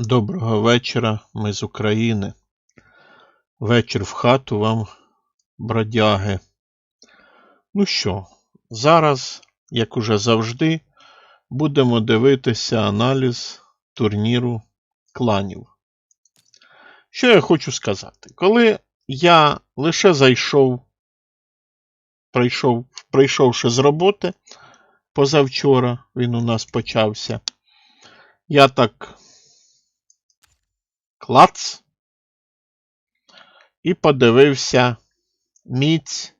Доброго вечора, ми з України. Вечір в хату вам, бродяги. Ну що, зараз, як уже завжди, будемо дивитися аналіз турніру кланів. Що я хочу сказати? Коли я лише зайшов, прийшов, прийшовши з роботи позавчора, він у нас почався, я так клац і подивився міць,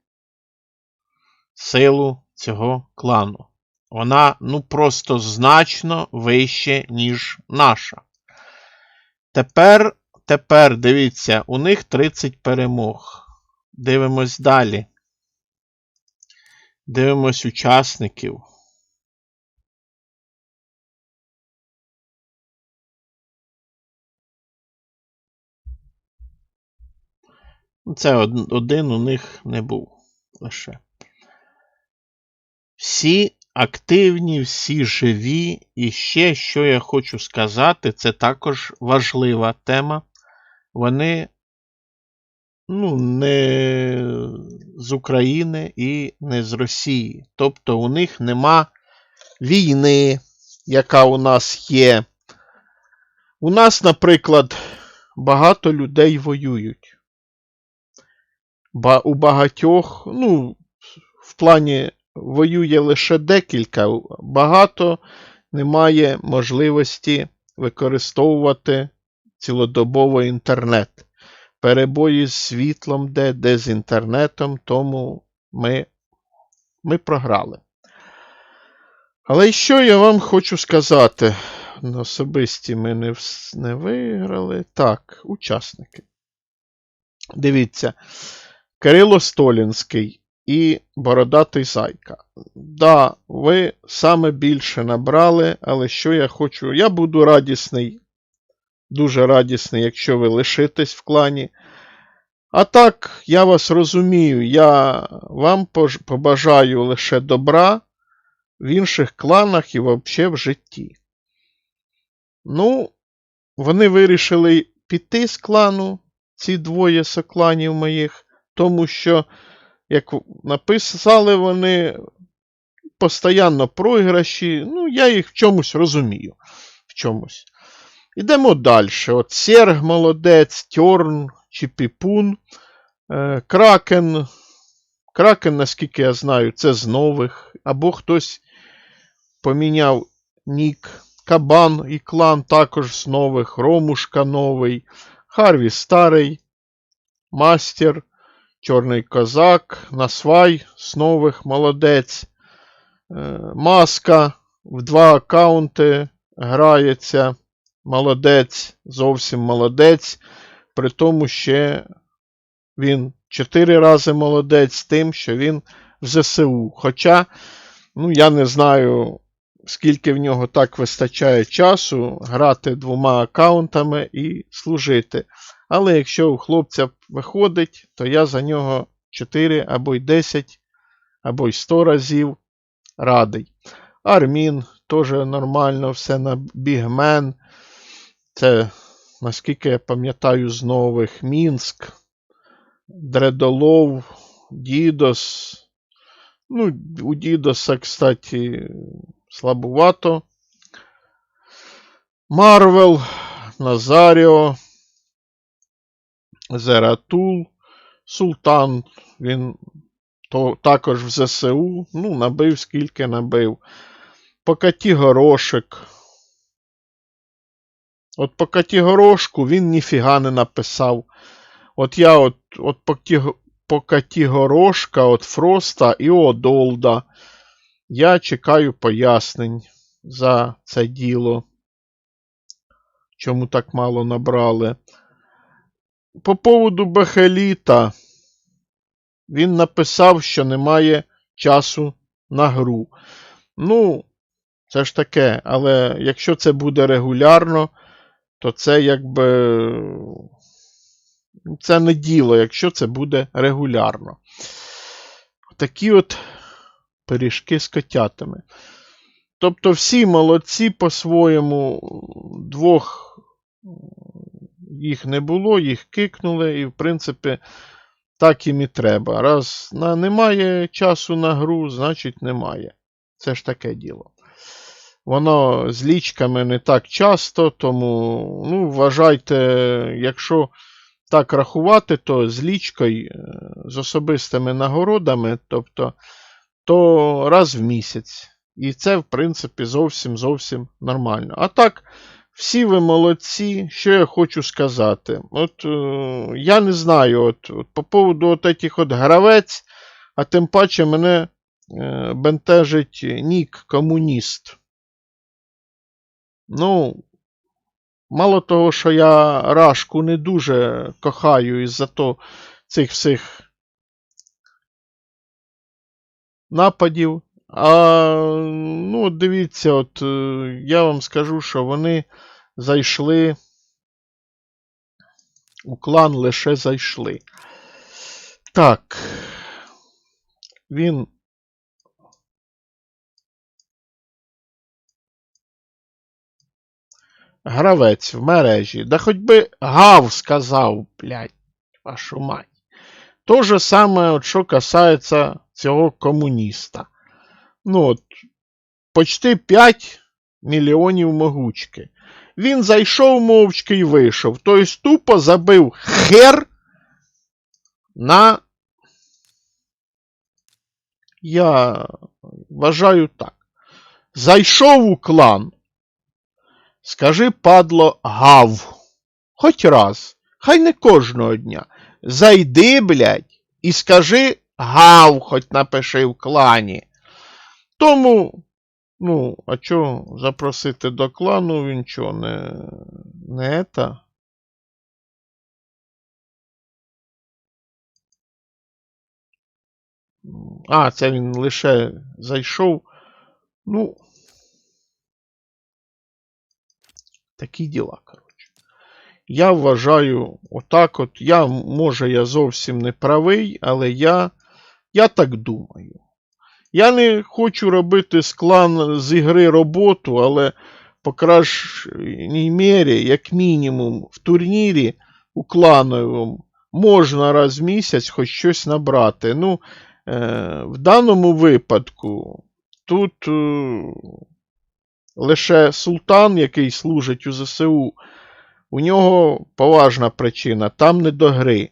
силу цього клану. Вона ну просто значно вище, ніж наша. Тепер, тепер дивіться, у них 30 перемог. Дивимось далі. Дивимось учасників. Це один у них не був лише. Всі активні, всі живі. І ще, що я хочу сказати, це також важлива тема. Вони ну, не з України і не з Росії. Тобто у них нема війни, яка у нас є. У нас, наприклад, багато людей воюють. У багатьох, ну, в плані воює лише декілька, багато немає можливості використовувати цілодобово інтернет. Перебої з світлом, де, де з інтернетом, тому ми, ми програли. Але що я вам хочу сказати? Особисті ми не, не виграли. Так, учасники. Дивіться. Кирило Столінський і Бородатий Зайка. Да, ви саме більше набрали, але що я хочу. Я буду радісний, дуже радісний, якщо ви лишитесь в клані. А так, я вас розумію, я вам побажаю лише добра в інших кланах і взагалі в житті. Ну, вони вирішили піти з клану, ці двоє сокланів моїх тому що, як написали вони, постійно програші, ну, я їх в чомусь розумію. В чомусь. Ідемо далі. От Серг молодець, Тьорн чи Піпун, е, Кракен. Кракен, наскільки я знаю, це з нових. Або хтось поміняв нік. Кабан і клан також з нових, Ромушка новий, Харві старий, Мастер. Чорний козак, Насвай з нових молодець. Е, Маска в два аккаунти грається. Молодець, зовсім молодець. При тому ще він чотири рази молодець тим, що він в ЗСУ. Хоча, ну, я не знаю, скільки в нього так вистачає часу грати двома аккаунтами і служити. Але якщо у хлопця виходить, то я за нього 4 або й 10, або й 100 разів радий. Армін теж нормально, все на бігмен. Це, наскільки я пам'ятаю, з нових Мінськ, Дредолов, Дідос. Ну, у Дідоса, кстати, слабувато. Марвел, Назаріо. Зератул, Султан, він то, також в ЗСУ, ну, набив скільки набив. Покаті горошек. От по Катігорошку він ніфіга не написав. От я от, от по, Ті- по Катігорошка, от Фроста і Одолда. Я чекаю пояснень за це діло. Чому так мало набрали. По поводу Бехеліта. Він написав, що немає часу на гру. Ну, це ж таке, але якщо це буде регулярно, то це якби. Це не діло, якщо це буде регулярно. Такі от пиріжки з котятами. Тобто всі молодці по-своєму, двох їх не було, їх кикнули, і, в принципі, так їм і треба. Раз на, немає часу на гру, значить немає. Це ж таке діло. Воно з лічками не так часто, тому ну, вважайте, якщо так рахувати, то з лічкою, е, з особистими нагородами, тобто, то раз в місяць. І це, в принципі, зовсім зовсім нормально. А так, всі ви молодці, що я хочу сказати. От е, я не знаю, от, от по поводу от этих от гравець, а тим паче мене е, бентежить нік комуніст. Ну, мало того, що я Рашку не дуже кохаю із-за то цих всіх нападів. А ну, от дивіться, от е, я вам скажу, що вони зайшли. У клан лише зайшли. Так. Він. Гравець в мережі. Да хоч би гав сказав, блядь, вашу мать. То же саме, от, що касається цього комуніста. Ну, от, почти 5 мільйонів могучки. Він зайшов мовчки і вийшов. Тобто тупо забив хер на. Я вважаю так. Зайшов у клан. Скажи, падло, гав. Хоч раз. Хай не кожного дня. Зайди, блядь, і скажи гав, хоч напиши в клані. Тому, ну, а чо запросити до клану, він чо, не, не ета? А, це він лише зайшов. Ну. Такі діла, коротше. Я вважаю, отак от, я, може, я зовсім не правий, але я, я так думаю. Я не хочу робити з клан з ігри роботу, але по крайній мірі, як мінімум, в турнірі у клановому можна раз в місяць хоч щось набрати. Ну, е, в даному випадку тут е, лише султан, який служить у ЗСУ, у нього поважна причина, там не до гри.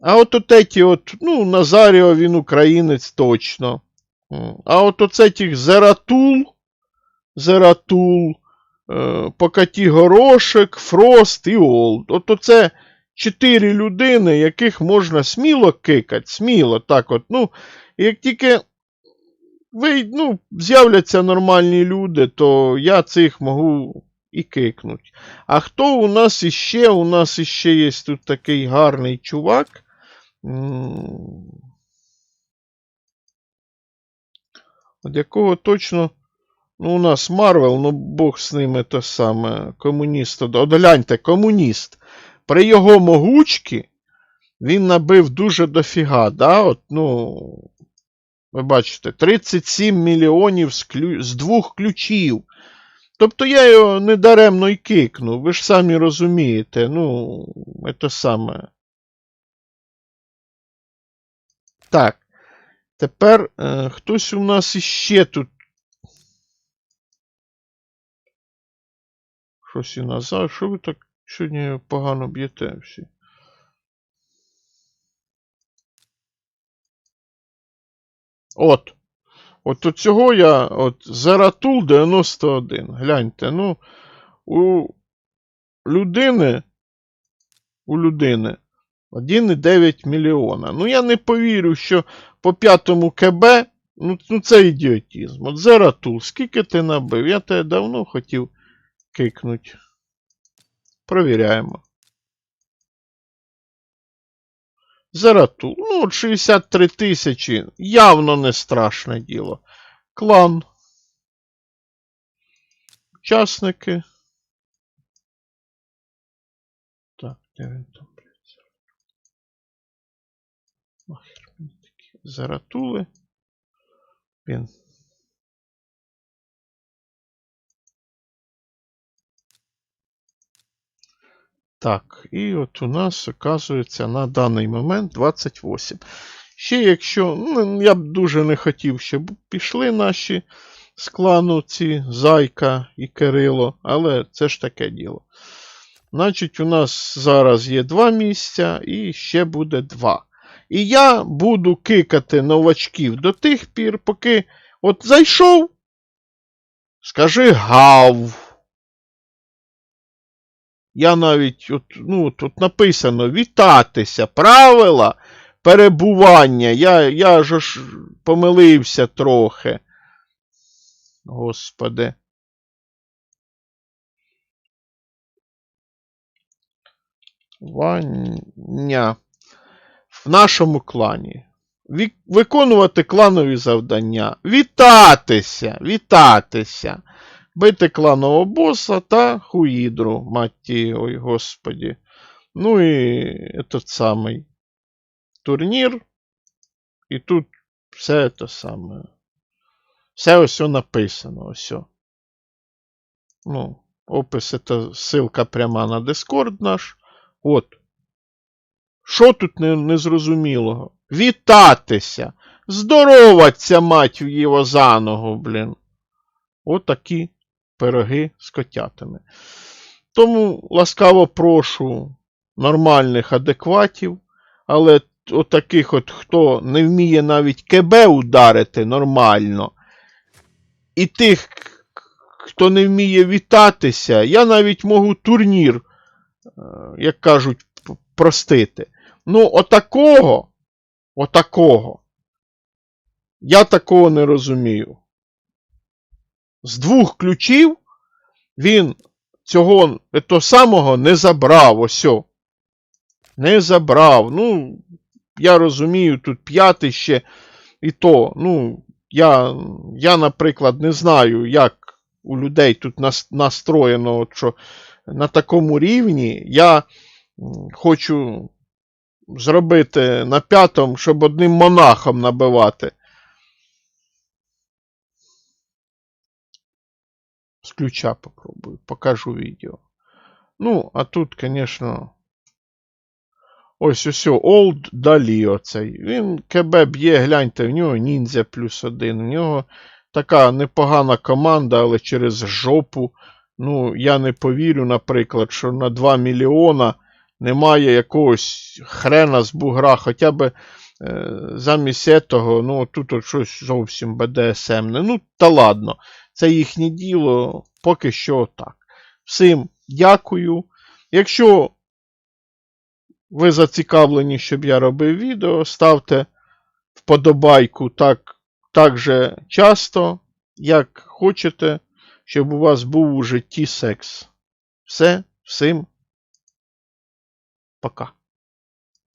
А от от, ну, Назаріо він українець точно. А от оце тих Зератул, Зератул, е, Покаті Горошек, Фрост і Олд. От оце чотири людини, яких можна сміло кикати, сміло так от. ну, Як тільки ви, ну, з'являться нормальні люди, то я цих можу і кикнуть. А хто у нас іще? У нас іще є тут такий гарний чувак. От якого точно. Ну, у нас Марвел, ну Бог з ними те саме. Комуніст. От гляньте, комуніст. При його могучці він набив дуже дофіга. да? От, ну, Ви бачите, 37 мільйонів з, клю... з двох ключів. Тобто я його недаремно й кикнув. Ви ж самі розумієте, ну, це саме. Так. Тепер е, хтось у нас іще тут. Щось і назад. Що ви так сьогодні погано б'єте всі? От. От от цього я. От Заратул 91. Гляньте, ну, у людини. У людини 1,9 мільйона. Ну, я не повірю, що по п'ятому КБ, ну, ну це ідіотізм. От Заратул, скільки ти набив? Я тебе давно хотів кикнути. Провіряємо. Заратул. Ну, от 63 тисячі. Явно не страшне діло. Клан. Учасники. Так, де він там? Заратули. Він. Так, і от у нас, оказується, на даний момент 28. Ще якщо. Ну, я б дуже не хотів, щоб пішли наші з клану ці Зайка і Кирило, але це ж таке діло. Значить, у нас зараз є два місця і ще буде два. І я буду кикати новачків до тих пір, поки от зайшов. Скажи гав. Я навіть от, ну, тут написано вітатися, правила перебування. Я, я ж помилився трохи. Господи. Ваня. В нашому клані. Виконувати кланові завдання. Вітатися! Вітатися! Бити кланового боса та хуїдру, маті, ой, господі. Ну і этот самий турнір. І тут все те саме. Все ось написано. Ось. Ну, опис це ссылка пряма на Discord наш. От. Що тут незрозумілого? Вітатися! Здороваться, мать його за ногу, блін. Отакі пироги з котятами. Тому ласкаво прошу нормальних адекватів, але отаких от, хто не вміє навіть КБ ударити нормально, і тих, хто не вміє вітатися, я навіть можу турнір, е, як кажуть, простити. Ну, отакого, отакого, я такого не розумію. З двох ключів він цього то самого не забрав. Осьо. Не забрав. Ну, я розумію, тут п'ятий ще і то. Ну, я, я, наприклад, не знаю, як у людей тут настроєно, що на такому рівні я хочу зробити на п'ятому, щоб одним монахом набивати. З ключа попробую, покажу відео. Ну, а тут, звісно. Ось ось Олд Далі оцей. Він КБ б'є, гляньте, в нього ніндзя плюс один. В нього така непогана команда, але через жопу. Ну, я не повірю, наприклад, що на 2 мільйона немає якогось хрена з бугра, хоча б е, замість того, ну, тут от щось зовсім БДСМне. Ну, та ладно, це їхнє діло, поки що так. Всім дякую. Якщо ви зацікавлені, щоб я робив відео, ставте вподобайку так, так же часто, як хочете, щоб у вас був у житті секс. Все, всім пока.